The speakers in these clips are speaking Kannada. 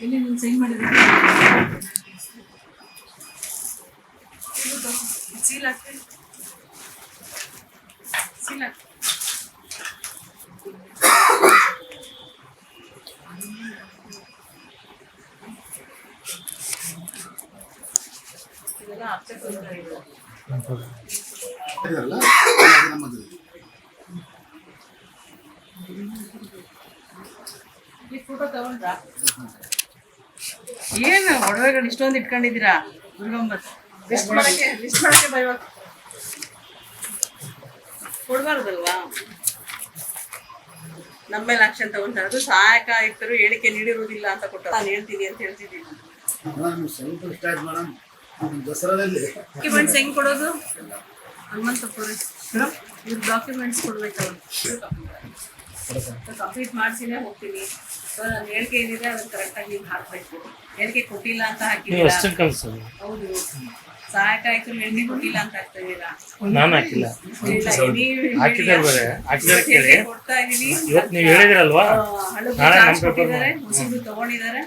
ಎಲ್ಲಿ ನೀನು ಸೈನ್ ಮಾಡಿದ್ರೆ ಸೀಲ್ ಹಾಕ್ರಿ ಸೀಲ್ ಹಾಕಿ ಇದೆಲ್ಲ ಅರ್ಥ ಏನು ಒಡವೆಗಳು ಇಷ್ಟೊಂದು ಇಟ್ಕೊಂಡಿದ್ದೀರಾ ಭಯವಾಗ ಕೊಡ್ಬಾರ್ದಲ್ವಾ? ನಮ್ಮ ಮೇಲೆ ಆಕ್ಷನ್ ತಗೊಂತಾರೆ ಅದು ಸಹಾಯಕ ಆಯುಕ್ತರು ಹೇಳಿಕೆ ನೀಡಿರುವುದಿಲ್ಲ ಅಂತ ಕೊಟ್ಟು ನಾನು ಹೇಳ್ತೀನಿ ಅಂತ ಹೇಳ್ತಿದ್ದೀನಿ. ದಸರಾದಲ್ಲಿ ಡಾಕ್ಯುಮೆಂಟ್ಸ್ ಹೆಂಗ್ ಕೊಡೋದು? ಹನುಮಂತ ಇವ್ರ ಡಾಕ್ಯುಮೆಂಟ್ಸ್ ಕೊಡ್ಬೇಕು ಕಂಪ್ಲೀಟ್ ಮಾಡ್ಸಿನೇ ಹೋಗ್ತೀನಿ. ಸೊ ನನ್ನ ಹೇಳಿಕೆ ಏನಿದೆ ಅದನ್ನ ಕರೆಕ್ಟಾಗಿ ನೀವು ಹಾಕಬೇಕು. ಹೇಳಿಕೆ ಕೊಟ್ಟಿಲ್ಲ ಅಂತ ಹಾಕಿದ್ದೀರಾ? ಹೌದು. ಸಹಾಯಕ ಆಯ್ತು ಹೇಳಿಕೆ ಕೊಟ್ಟಿಲ್ಲ ಅಂತ ಹಾಕ್ತಾ ಇದ್ದೀರಾ ನಾನು ಹಾಕಿಲ್ಲ. ಹಾಕಿದ್ದಾರೆ ಬೇರೆ ಹಾಕಿದ್ದಾರೆ ಕೇಳಿ. ಕೊಡ್ತಾ ಇದೀನಿ. ಇವತ್ತು ನೀವು ಹೇಳಿದಿರಲ್ವಾ? ಆ, ಹಳಬು ನಾಳೆ ನಮ್ಮ ಪೇಪರ್ ಕೊಟ್ಟಿದ್ದಾರೆ ಹೊಸದು ತಗೊಂಡಿದ್ದಾರೆ.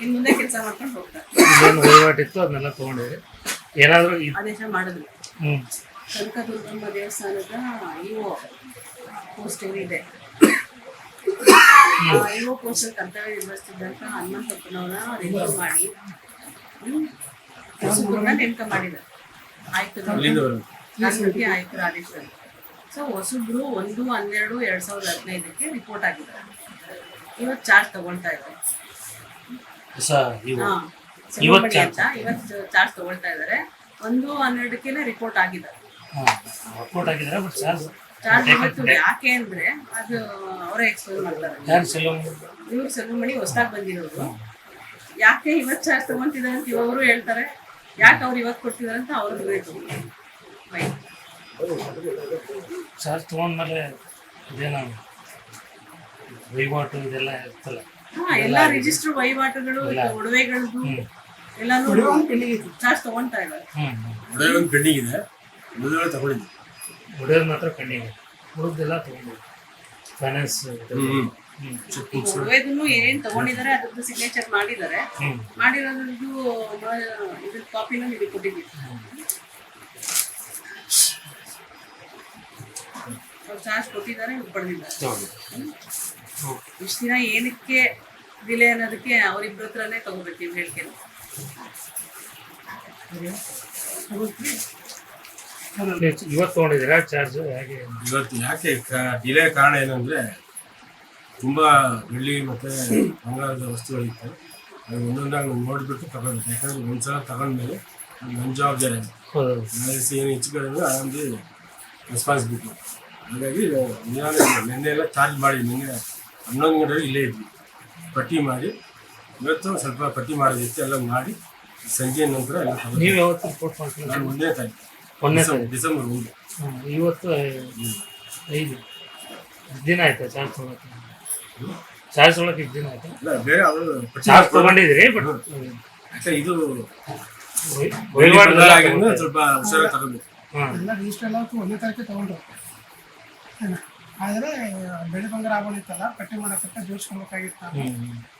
ಇನ್ ಮುಂದೆ ಕೆಲಸ ಮಾಡ್ಕೊಂಡು ಹೋಗ್ತಾರೆ. ಏನು ವಹಿವಾಟಿತ್ತು ಅದನ್ನೆಲ್ಲ ತಗೊಂಡಿರಿ ಏನಾದರೂ ಆದೇಶ ಮಾಡಿದ್ರು. ಹ್ಮ್. ಕನಕದುರ್ಗಮ್ಮ ದೇವಸ್ಥಾನದ ಇಒ ಪೋಸ್ಟ್ ಏನಿದೆ. ಇಒ ಪೋಸ್ಟ್ ಕರ್ತವ್ಯ ನಿರ್ವಹಿಸ್ತಿದ್ದಂತ ಹನುಮಂತಪ್ಪನವರ ರಿಮೂವ್ ಮಾಡಿ. ಹ್ಮ್, ಹೊಸಬ್ರನ್ನ ನೇಮಕ ಮಾಡಿದ್ದಾರೆ. ಆಯ್ತು ಆಯುಕ್ತರ ಆದೇಶದಲ್ಲಿ. ಸೊ ಹೊಸಬ್ರು ಒಂದು ಹನ್ನೆರಡು ಎರಡ್ ಸಾವಿರದ ಹದಿನೈದಕ್ಕೆ ರಿಪೋರ್ಟ್ ಆಗಿದ್ದಾರೆ. ಇವತ್ತು ಚಾರ್ಜ್ ತಗೊಳ್ತಾ ಇದ್ದಾರೆ. ಹೊಸ ಹಾ ಇವತ್ತು ಸುಬ್ರಹ್ಮಣ್ಯ ಅಂತ ಇವತ್ತು ಚಾರ್ಜ್ ತಗೊಳ್ತಾ ಇದ್ದಾರೆ ಒಂದು ಹನ್ನೆರಡಕ್ಕೆ ರಿಪೋರ್ಟ್ ಆಗಿದ್ದಾರೆ ರಿಪೋರ್ಟ್ ಆಗಿದ್ದಾರೆ ಬಟ್ ಚಾರ್ಜ್ ಚಾರ್ಜ್ ಇವತ್ತು ಯಾಕೆ ಅಂದ್ರೆ ಅದು ಅವರೇ ಎಕ್ಸ್ಪ್ಲೇನ್ ಮಾಡ್ತಾರೆ. ಯಾರು ಸೆಲೂನ್ ಇವ್ರು ಸೆಲ್ವಮಣಿ ಹೊಸದಾಗಿ ಬಂದಿರೋರು ಯಾಕೆ ಇವತ್ತು ಚಾರ್ಜ್ ತಗೊಂತಿದ್ದಾರೆ ಅಂತ ಇವರು ಹೇಳ್ತಾರೆ. ಯಾಕೆ ಅವ್ರು ಇವತ್ತು ಕೊಡ್ತಿದ್ದಾರೆ ಅಂತ ಅವ್ರಿಗೆ ಬೇಕು ಚಾರ್ಜ್ ತೊಗೊಂಡ್ಮೇಲೆ ಇದೇನು ವಹಿವಾಟು ಇದೆಲ್ಲ ಇರ್ತಲ್ಲ. ಹಾ ಎಲ್ಲಾ ರಿಜಿಸ್ಟರ್ ವಹಿವಾಟುಗಳು. ಒಡವೆಗಳದ್ದು ಎಲ್ಲಾನು ಚಾರ್ಜ್ ತಗೊಂತಾ ಇದ್ದಾರೆ. ಒಡವೆ ಒಂದು ಪೆಂಡಿಂಗ್ ಇದೆ. ತಗೊಂಡಿದ್ದೆ. ಮಾತ್ರ ಉಳಿದೆಲ್ಲ ತೊಗೊಂಡಿವಿ ಫೈನಾನ್ಸ್ ಒಡವೆದನ್ನು ಏನೇನ್ ತಗೊಂಡಿದ್ದಾರೆ ಅದ್ರದ್ದು ಸಿಗ್ನೇಚರ್ ಮಾಡಿದ್ದಾರೆ. ಮಾಡಿರೋದ್ರದ್ದು ಇದ್ರ ಕಾಪಿನ ನಿಮಗೆ ಕೊಟ್ಟಿದ್ದೀವಿ ಚಾರ್ಜ್ ಕೊಟ್ಟಿದ್ದಾರೆ. ಪಡೆದಿದ್ದಾರೆ. ಇಷ್ಟು ದಿನ ಏನಕ್ಕೆ ಡಿಲೇ ಅನ್ನೋದಕ್ಕೆ ಅವರಿಬ್ಬರ ಹತ್ರನೇ ತಗೋಬೇಕು ನೀವು ಹೇಳಿಕೆ ಇವತ್ತು ತೊಗೊಂಡಿದ್ದೀರಾ ಚಾರ್ಜ್ ಹೇಗೆ? ಇವತ್ತು ಯಾಕೆ ಡಿಲೇ ಕಾರಣ ಏನಂದರೆ ತುಂಬ ಬೆಳ್ಳಿ ಮತ್ತು ಬಂಗಾರದ ವಸ್ತುಗಳಿತ್ತು. ಅದು ಒಂದೊಂದಾಗಿ ನೋಡಿಬಿಟ್ಟು ತಗೊಂಡು ಯಾಕಂದರೆ ಒಂದು ಸಲ ತಗೊಂಡ್ಮೇಲೆ ನಮ್ಮ ನನ್ನ ಜವಾಬ್ದಾರಿ ಅದು ಏನು ಹೆಚ್ಚು ಕಡಿಮೆ ಆರಾಮ್ದು ರೆಸ್ಪಾನ್ಸಿಬಿಲಿಟಿ ಹಾಗಾಗಿ ನಿನ್ನೆ ಎಲ್ಲ ಚಾರ್ಜ್ ಮಾಡಿ ನಿನ್ನೆ ಹನ್ನೊಂದು ಗಂಟೆಗೆ ಇಲ್ಲೇ ಇದ್ವಿ. ಪಟ್ಟಿ ಮಾಡಿ ಇವತ್ತು ಸ್ವಲ್ಪ ಪಟ್ಟಿ ಮಾಡೋದಿತ್ತು ಎಲ್ಲ ಮಾಡಿ ಸಂಜೆ ನಂತರ ಎಲ್ಲ ತಗೊಂಡು ನೀವು ಯಾವತ್ತು ರಿಪೋರ್ಟ್ ನಾನು ಒಂದನೇ ತಾರೀಕು. ಒಂದನೇ ಡಿಸೆಂಬರ್ ಡಿಸೆಂಬರ್ ಒಂದು. ಹ್ಮ್, ಇವತ್ತು ಐದು. ದಿನ ಆಯ್ತಾ ಚಾರ್ಜ್ ತೊಗೊಳಕ್ಕೆ? ಚಾರ್ಜ್ ತೊಗೊಳಕ್ಕೆ ಇದು ದಿನ ಆಯ್ತಾ? ಇಲ್ಲ ಬೇರೆ ಅವರು ಚಾರ್ಜ್ ತೊಗೊಂಡಿದ್ದೀರಿ ಬಟ್ ಇದು ವಹಿವಾಟು ಬಂಗಾರ ಆಗಿರೋದ್ರಿಂದ ಸ್ವಲ್ಪ ಹುಷಾರಾಗಿ ತಗೋಬೇಕು. ಹಾಂ. ಎಲ್ಲ ರಿಜಿಸ್ಟರ್ ಎಲ್ಲ ಒಂದೇ ತಾರೀಕು ತಗೊಂಡ್ರು. ಆದರೆ ಬೆಳೆ ಬಂಗಾರ ಆಗೋಣಿತ್ತಲ್ಲ ಪಟ್ಟಿ ಮಾಡೋಕ್ಕಂತ ಜೋಡಿಸ್ಕೊಳ್ಬೇಕಾಗಿತ್ತು.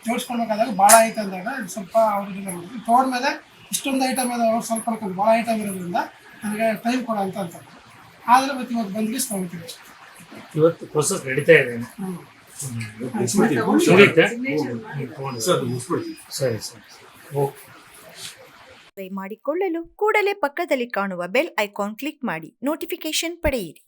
ಜೋಡಿಸ್ಕೊಳ್ಬೇಕಾದಾಗ ಭಾಳ ಐತೆ ಅಂದಾಗ ಸ್ವಲ್ಪ ಅವ್ರಿಗೆ ಮಾಡಿದ್ರು. ತೋಡ್ಮೇಲೆ ಇಷ್ಟೊಂದು ಐಟಮ್ ಅದ ಅವ್ರು ಸ್ವಲ್ಪ ಭಾಳ ಐಟಮ್ ಇರೋದ್ರಿಂದ ನನಗೆ ಟೈಮ್ ಕೊಡ ಅಂತ ಅಂತ ಆದ್ರೆ ಮತ್ತೆ ಇವತ್ತು ಬಂದ್ಗಿಸ್ ತೊಗೊಳ್ತೀವಿ ಇವತ್ತು ಪ್ರೊಸೆಸ್ ನಡೀತಾ ಇದೆ. ಸರಿ ಸರಿ ಓಕೆ. ಮಾಡಿಕೊಳ್ಳಲು ಕೂಡಲೇ ಪಕ್ಕದಲ್ಲಿ ಕಾಣುವ ಬೆಲ್ ಐಕಾನ್ ಕ್ಲಿಕ್ ಮಾಡಿ. ನೋಟಿಫಿಕೇಶನ್ ಪಡೆಯಿರಿ.